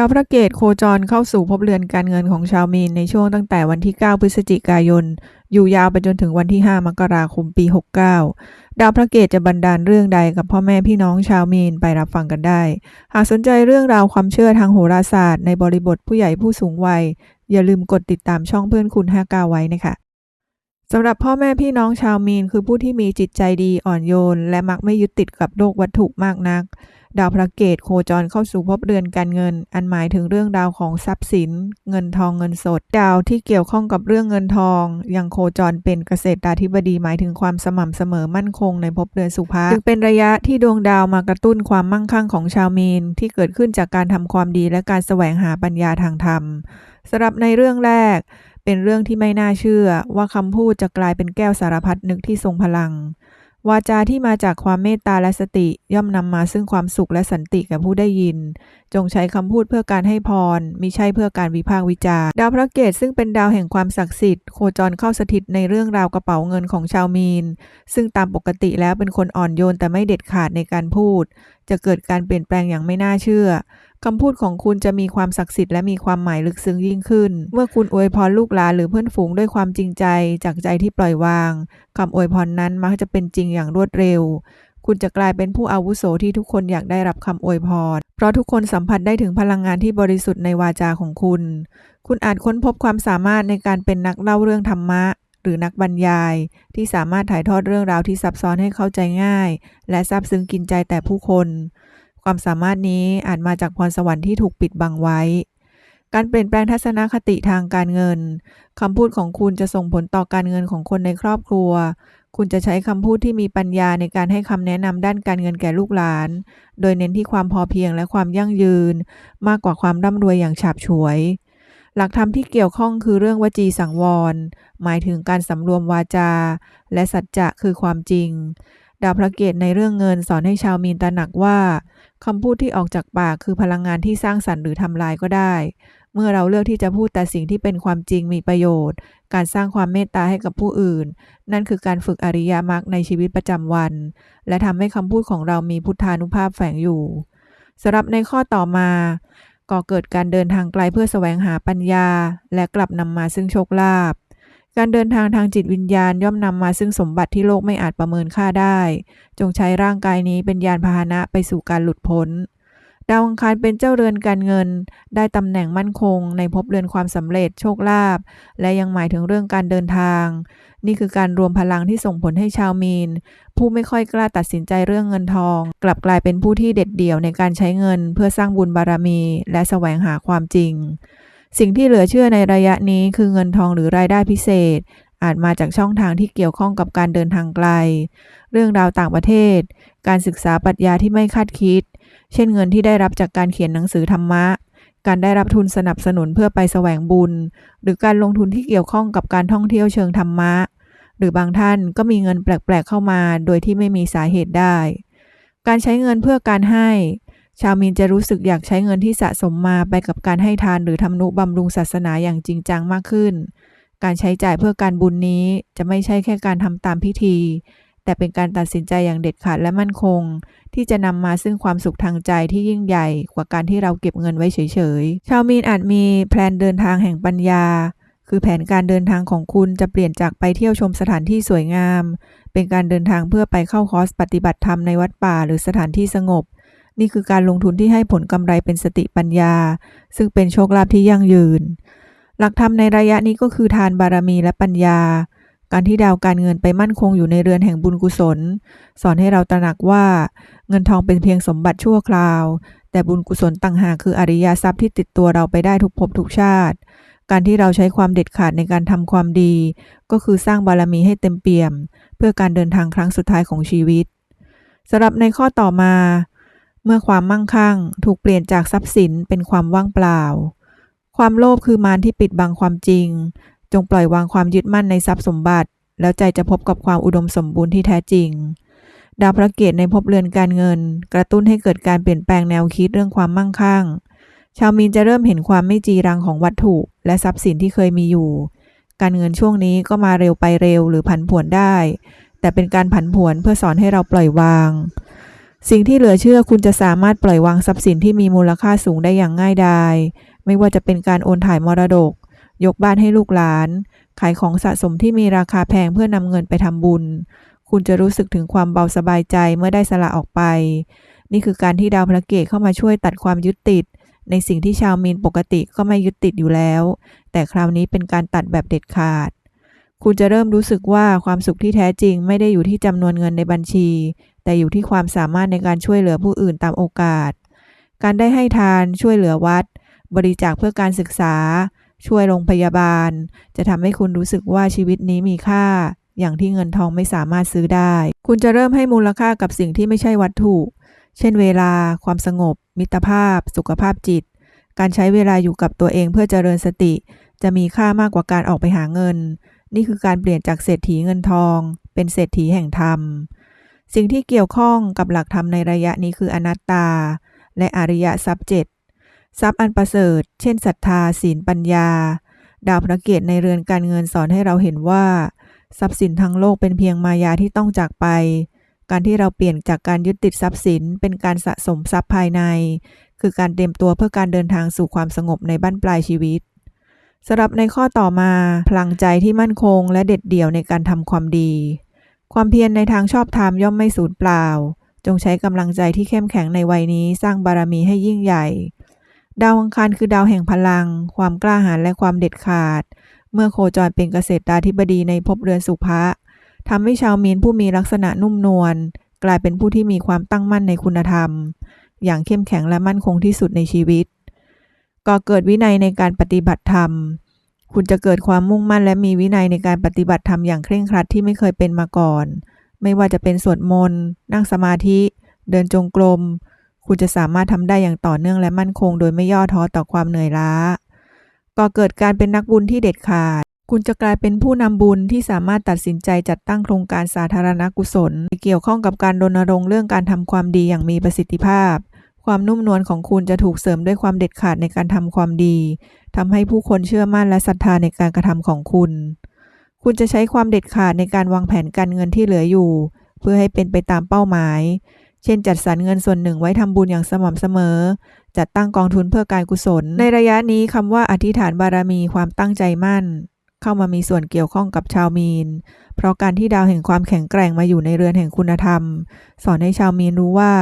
ดาวพระเกตโคจรเข้าสู่ภพเรือนการเงินของชาวมีนในช่วงตั้งแต่วันที่ 9 พฤศจิกายน อยู่ยาวไปจนถึงวันที่ 5 มกราคมปี 69 ดาวพระเกตจะบันดาลเรื่องใดกับพ่อแม่พี่น้องชาวมีนไปรับฟังกันได้ หากสนใจเรื่องราวความเชื่อทางโหราศาสตร์ในบริบทผู้ใหญ่ผู้สูงวัย อย่าลืมกดติดตามช่องเพื่อนคุณ 59 ไว้นะคะสำหรับพ่อแม่พี่น้องชาวมีนคือผู้ที่มีจิตใจดีอ่อนโยน และมักไม่ยึดติดกับโลกวัตถุมากนัก ดาวพระเกตโคจรเข้าสู่ภพเรือนการเงิน อันหมายถึงเรื่องราวของทรัพย์สิน เงินทองเงินสด ดาวที่เกี่ยวข้องกับเรื่องเงินทอง ยังโคจรเป็นเกษตราธิบดีหมายถึงความสม่ำเสมอมั่นคงในภพเรือนสุภาจึงเป็นระยะที่ดวงดาวมากระตุ้นความมั่งคั่งของชาวมีนที่เกิดขึ้นจากการทำความดีและการแสวงหาปัญญาทางธรรมสำหรับในเรื่องแรก เป็นเรื่องที่ไม่น่าเชื่อว่าคำพูดจะกลายเป็นแก้วสารพัดนึกที่ทรงพลัง วาจาที่มาจากความเมตตาและสติย่อมนำมาซึ่งความสุขและสันติแก่ผู้ได้ยิน จงใช้คำพูดเพื่อการให้พรมิใช่เพื่อการวิพากษ์วิจารดาวพระเกตซึ่งเป็นดาวแห่งความศักดิ์สิทธิ์โคจรเข้าสถิตในเรื่องราวกระเป๋าเงินของชาวมีน ซึ่งตามปกติแล้วเป็นคนอ่อนโยนแต่ไม่เด็ดขาดในการพูด จะเกิดการเปลี่ยนแปลงอย่างไม่น่าเชื่อ คำพูดของคุณจะมีความศักดิ์สิทธิ์และมีความหมายลึกซึ้งยิ่งขึ้น เมื่อคุณอวยพรลูกหลานหรือเพื่อนฝูงด้วยความจริงใจ จากใจที่ปล่อยวางคำอวยพรนั้นมักจะเป็นจริงอย่างรวดเร็ว คุณจะกลายเป็นผู้อาวุโสที่ทุกคนอยากได้รับคำอวยพร เพราะทุกคนสัมผัสได้ถึงพลังงานที่บริสุทธิ์ในวาจาของคุณ คุณอาจค้นพบความสามารถในการเป็นนักเล่าเรื่องธรรมะหรือนักบรรยาย ที่สามารถถ่ายทอดเรื่องราวที่ซับซ้อนให้เข้าใจง่าย และซาบซึ้งกินใจแต่ผู้คน ความสามารถนี้อาจมาจากพรสวรรค์ที่ถูกปิดบังไว้ การเปลี่ยนแปลงทัศนคติทางการเงินคำพูดของคุณจะส่งผลต่อการเงินของคนในครอบครัว คุณจะใช้คำพูดที่มีปัญญาในการให้คำแนะนำด้านการเงินแก่ลูกหลาน โดยเน้นที่ความพอเพียงและความยั่งยืน มากกว่าความร่ำรวยอย่างฉาบฉวย หลักธรรมที่เกี่ยวข้องคือเรื่องวจีสังวร หมายถึงการสำรวมวาจา และสัจจะคือความจริงดาวพระเกตในเรื่องเงินสอนให้ชาวมีนตระหนักว่า คำพูดที่ออกจากปากคือพลังงานที่สร้างสรรค์หรือทำลายก็ได้ เมื่อเราเลือกที่จะพูดแต่สิ่งที่เป็นความจริงมีประโยชน์ การสร้างความเมตตาให้กับผู้อื่น นั่นคือการฝึกอริยมรรคในชีวิตประจำวัน และทำให้คำพูดของเรามีพุทธานุภาพแฝงอยู่สำหรับในข้อต่อมาก่อเกิดการเดินทางไกลเพื่อแสวงหาปัญญา และกลับนำมาซึ่งโชคลาภ การเดินทางทางจิตวิญญาณย่อมนำมาซึ่งสมบัติที่โลกไม่อาจประเมินค่าได้ จงใช้ร่างกายนี้เป็นยานพาหนะไปสู่การหลุดพ้น ดาวอังคารเป็นเจ้าเรือนการเงิน ได้ตำแหน่งมั่นคง ในภพเรือนความสำเร็จโชคลาภและยังหมายถึงเรื่องการเดินทาง นี่คือการรวมพลังที่ส่งผลให้ชาวมีน ผู้ไม่ค่อยกล้าตัดสินใจเรื่องเงินทอง กลับกลายเป็นผู้ที่เด็ดเดี่ยวในการใช้เงิน เพื่อสร้างบุญบารมี และแสวงหาความจริง สิ่งที่เหลือเชื่อในระยะนี้คือเงินทองหรือรายได้พิเศษ อาจมาจากช่องทางที่เกี่ยวข้องกับการเดินทางไกล เรื่องราวต่างประเทศ การศึกษาปรัชญาที่ไม่คาดคิด เช่นเงินที่ได้รับจากการเขียนหนังสือธรรมะ การได้รับทุนสนับสนุนเพื่อไปแสวงบุญ หรือการลงทุนที่เกี่ยวข้องกับการท่องเที่ยวเชิงธรรมะ หรือบางท่านก็มีเงินแปลกๆเข้ามา โดยที่ไม่มีสาเหตุได้ การใช้เงินเพื่อการให้ ชาวมีนจะรู้สึกอยากใช้เงินที่สะสมมาไปกับการให้ทานหรือทำนุบำรุงศาสนาอย่างจริงจังมากขึ้น การใช้จ่ายเพื่อการบุญนี้จะไม่ใช่แค่การทำตามพิธี แต่เป็นการตัดสินใจอย่างเด็ดขาดและมั่นคง ที่จะนำมาซึ่งความสุขทางใจที่ยิ่งใหญ่ กว่าการที่เราเก็บเงินไว้เฉยๆ ชาวมีนอาจมีแพลนเดินทางแห่งปัญญา คือแผนการเดินทางของคุณจะเปลี่ยนจากไปเที่ยวชมสถานที่สวยงาม เป็นการเดินทางเพื่อไปเข้าคอร์สปฏิบัติธรรมในวัดป่าหรือสถานที่สงบ นี่คือการลงทุนที่ให้ผลกำไรเป็นสติปัญญา ซึ่งเป็นโชคลาภที่ยั่งยืน หลักธรรมในระยะนี้ก็คือทานบารมีและปัญญา การที่ดาวการเงินไปมั่นคงอยู่ในเรือนแห่งบุญกุศล สอนให้เราตระหนักว่า เงินทองเป็นเพียงสมบัติชั่วคราว แต่บุญกุศลต่างหากคืออริยทรัพย์ที่ติดตัวเราไปได้ทุกภพทุกชาติ การที่เราใช้ความเด็ดขาดในการทำความดี ก็คือสร้างบารมีให้เต็มเปี่ยม เพื่อการเดินทางครั้งสุดท้ายของชีวิตสำหรับในข้อต่อมา เมื่อความมั่งคั่งถูกเปลี่ยนจากทรัพย์สินเป็นความว่างเปล่า ความโลภคือมารที่ปิดบังความจริง จงปล่อยวางความยึดมั่นในทรัพย์สมบัติ แล้วใจจะพบกับความอุดมสมบูรณ์ที่แท้จริง ดาวพระเกตในภพเรือนการเงิน กระตุ้นให้เกิดการเปลี่ยนแปลงแนวคิดเรื่องความมั่งคั่ง ชาวมีนจะเริ่มเห็นความไม่จีรังของวัตถุ และทรัพย์สินที่เคยมีอยู่ การเงินช่วงนี้ก็มาเร็วไปเร็วหรือผันผวนได้ แต่เป็นการผันผวนเพื่อสอนให้เราปล่อยวาง สิ่งที่เหลือเชื่อคุณจะสามารถปล่อยวางทรัพย์สินที่มีมูลค่าสูงได้อย่างง่ายดาย ไม่ว่าจะเป็นการโอนถ่ายมรดก ยกบ้านให้ลูกหลาน ขายของสะสมที่มีราคาแพงเพื่อนำเงินไปทำบุญ คุณจะรู้สึกถึงความเบาสบายใจเมื่อได้สละออกไป นี่คือการที่ดาวพระเกตเข้ามาช่วยตัดความยึดติด ในสิ่งที่ชาวมีนปกติก็ไม่ยึดติดอยู่แล้ว แต่คราวนี้เป็นการตัดแบบเด็ดขาดคุณจะเริ่มรู้สึกว่าความสุขที่แท้จริงไม่ได้อยู่ที่จำนวนเงินในบัญชี แต่อยู่ที่ความสามารถในการช่วยเหลือผู้อื่นตามโอกาส การได้ให้ทานช่วยเหลือวัด บริจาคเพื่อการศึกษา ช่วยโรงพยาบาล จะทำให้คุณรู้สึกว่าชีวิตนี้มีค่า อย่างที่เงินทองไม่สามารถซื้อได้ คุณจะเริ่มให้มูลค่ากับสิ่งที่ไม่ใช่วัตถุ เช่น เวลา ความสงบ มิตรภาพ สุขภาพจิต การใช้เวลาอยู่กับตัวเองเพื่อเจริญสติ จะมีค่ามากกว่าการออกไปหาเงิน นี่คือการเปลี่ยนจากเศรษฐีเงินทอง เป็นเศรษฐีแห่งธรรม สิ่งที่เกี่ยวข้องกับหลักธรรมในระยะนี้คืออนัตตา และอริยทรัพย์เจ็ดทรัพย์อันประเสริฐ เช่นศรัทธาศีลปัญญา ดาวพระเกตในเรือนการเงินสอนให้เราเห็นว่า ทรัพย์สินทั้งโลกเป็นเพียงมายาที่ต้องจากไป การที่เราเปลี่ยนจากการยึดติดทรัพย์สินเป็นการสะสมทรัพย์ภายใน คือการเตรียมตัวเพื่อการเดินทางสู่ความสงบในบั้นปลายชีวิตสำหรับในข้อต่อมาพลังใจที่มั่นคงและเด็ดเดี่ยวในการทำความดี ความเพียรในทางชอบธรรมย่อมไม่สูญเปล่า จงใช้กำลังใจที่เข้มแข็งในวัยนี้สร้างบารมีให้ยิ่งใหญ่ ดาวอังคารคือดาวแห่งพลัง ความกล้าหาญและความเด็ดขาด เมื่อโคจรเป็นเกษตราธิบดีในภพเรือนสุภะทำให้ชาวมีนผู้มีลักษณะนุ่มนวลกลายเป็นผู้ที่มีความตั้งมั่นในคุณธรรม อย่างเข้มแข็งและมั่นคงที่สุดในชีวิตก่อเกิดวินัยในการปฏิบัติธรรม คุณจะเกิดความมุ่งมั่นและมีวินัยในการปฏิบัติธรรมอย่างเคร่งครัดที่ไม่เคยเป็นมาก่อน ไม่ว่าจะเป็นสวดมนต์นั่งสมาธิ เดินจงกรม คุณจะสามารถทำได้อย่างต่อเนื่องและมั่นคง โดยไม่ย่อท้อต่อความเหนื่อยล้าก่อเกิดการเป็นนักบุญที่เด็ดขาด คุณจะกลายเป็นผู้นำบุญที่สามารถตัดสินใจจัดตั้งโครงการสาธารณกุศล เกี่ยวข้องกับการรณรงค์เรื่องการทำความดีอย่างมีประสิทธิภาพ ความนุ่มนวลของคุณจะถูกเสริมด้วยความเด็ดขาดในการทำความดี ทำให้ผู้คนเชื่อมั่นและศรัทธาในการกระทำของคุณ คุณจะใช้ความเด็ดขาดในการวางแผนการเงินที่เหลืออยู่ เพื่อให้เป็นไปตามเป้าหมาย เช่น จัดสรรเงินส่วนหนึ่งไว้ทำบุญอย่างสม่ำเสมอ จัดตั้งกองทุนเพื่อการกุศล ในระยะนี้คำว่าอธิษฐานบารมีความตั้งใจมั่น เข้ามามีส่วนเกี่ยวข้องกับชาวมีน เพราะการที่ดาวแห่งความแข็งแกร่งมาอยู่ในเรือนแห่งคุณธรรม สอนให้ชาวมีนรู้ว่า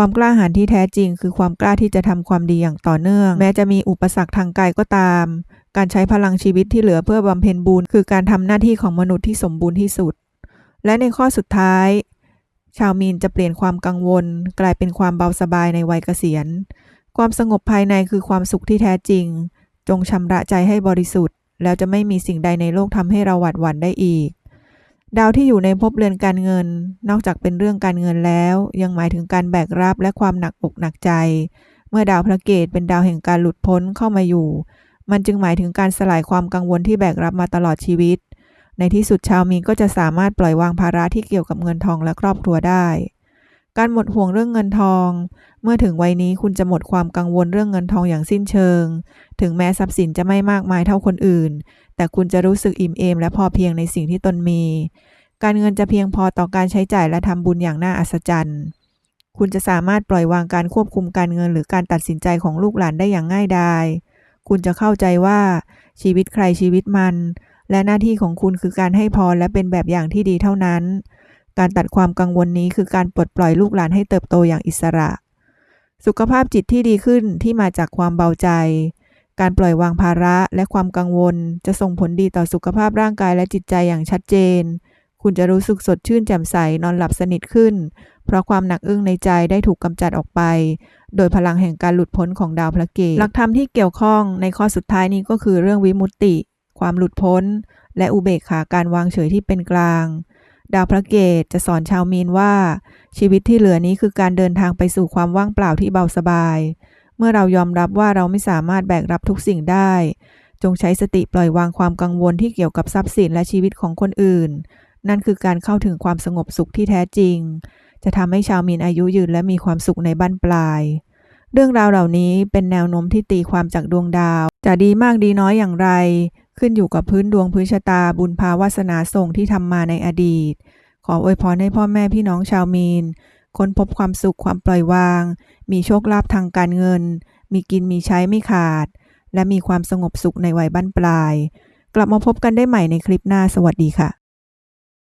ความกล้าหาญที่แท้จริง คือความกล้าที่จะทำความดีอย่างต่อเนื่อง แม้จะมีอุปสรรคทางกายก็ตาม การใช้พลังชีวิตที่เหลือเพื่อบำเพ็ญบุญคือการทำหน้าที่ของมนุษย์ที่สมบูรณ์ที่สุด และในข้อสุดท้าย ชาวมีนจะเปลี่ยนความกังวล กลายเป็นความเบาสบายในวัยเกษียณ ความสงบภายในคือความสุขที่แท้จริง จงชำระใจให้บริสุทธิ์ แล้วจะไม่มีสิ่งใดในโลกทำให้เราหวาดหวั่นได้อีก ดาวที่อยู่ในภพเรือนการเงิน นอกจากเป็นเรื่องการเงินแล้ว ยังหมายถึงการแบกรับและความหนักอกหนักใจ เมื่อดาวพระเกตเป็นดาวแห่งการหลุดพ้นเข้ามาอยู่ มันจึงหมายถึงการสลายความกังวลที่แบกรับมาตลอดชีวิต ในที่สุดชาวมีนก็จะสามารถปล่อยวางภาระที่เกี่ยวกับเงินทองและครอบครัวได้ การหมดห่วงเรื่องเงินทอง เมื่อถึงวัยนี้คุณจะหมดความกังวลเรื่องเงินทองอย่างสิ้นเชิง ถึงแม้ทรัพย์สินจะไม่มากมายเท่าคนอื่น แต่คุณจะรู้สึกอิ่มเอมและพอเพียงในสิ่งที่ตนมี การเงินจะเพียงพอต่อการใช้จ่ายและทำบุญอย่างน่าอัศจรรย์ คุณจะสามารถปล่อยวางการควบคุมการเงินหรือการตัดสินใจของลูกหลานได้อย่างง่ายดาย คุณจะเข้าใจว่าชีวิตใครชีวิตมัน และหน้าที่ของคุณคือการให้พรและเป็นแบบอย่างที่ดีเท่านั้น การตัดความกังวลนี้คือการปลดปล่อยลูกหลานให้เติบโตอย่างอิสระ สุขภาพจิตที่ดีขึ้นที่มาจากความเบาใจ การปล่อยวางภาระและความกังวล จะส่งผลดีต่อสุขภาพร่างกายและจิตใจอย่างชัดเจน คุณจะรู้สึกสดชื่นแจ่มใสนอนหลับสนิทขึ้น เพราะความหนักอึ้งในใจได้ถูกกำจัดออกไป โดยพลังแห่งการหลุดพ้นของดาวพระเกตหลักธรรมที่เกี่ยวข้องในข้อสุดท้ายนี้ก็คือเรื่องวิมุตติ ความหลุดพ้น และอุเบกขาการวางเฉยที่เป็นกลาง ดาวพระเกตจะสอนชาวมีนว่า ชีวิตที่เหลือนี้คือการเดินทางไปสู่ความว่างเปล่าที่เบาสบาย เมื่อเรายอมรับว่าเราไม่สามารถแบกรับทุกสิ่งได้ จงใช้สติปล่อยวางความกังวลที่เกี่ยวกับทรัพย์สินและชีวิตของคนอื่น นั่นคือการเข้าถึงความสงบสุขที่แท้จริง จะทำให้ชาวมีนอายุยืนและมีความสุขในบั้นปลาย เรื่องราวเหล่านี้เป็นแนวโน้มที่ตีความจากดวงดาว จะดีมากดีน้อยอย่างไร ขึ้นอยู่กับพื้นดวงพื้นชะตาบุญภาวาสนาส่งที่ทำมาในอดีต ขออวยพรให้พ่อแม่พี่น้องชาวมีน ค้นพบความสุขความปล่อยวาง มีโชคลาภทางการเงิน มีกินมีใช้ไม่ขาด และมีความสงบสุขในวัยบั้นปลาย กลับมาพบกันได้ใหม่ในคลิปหน้าสวัสดีค่ะ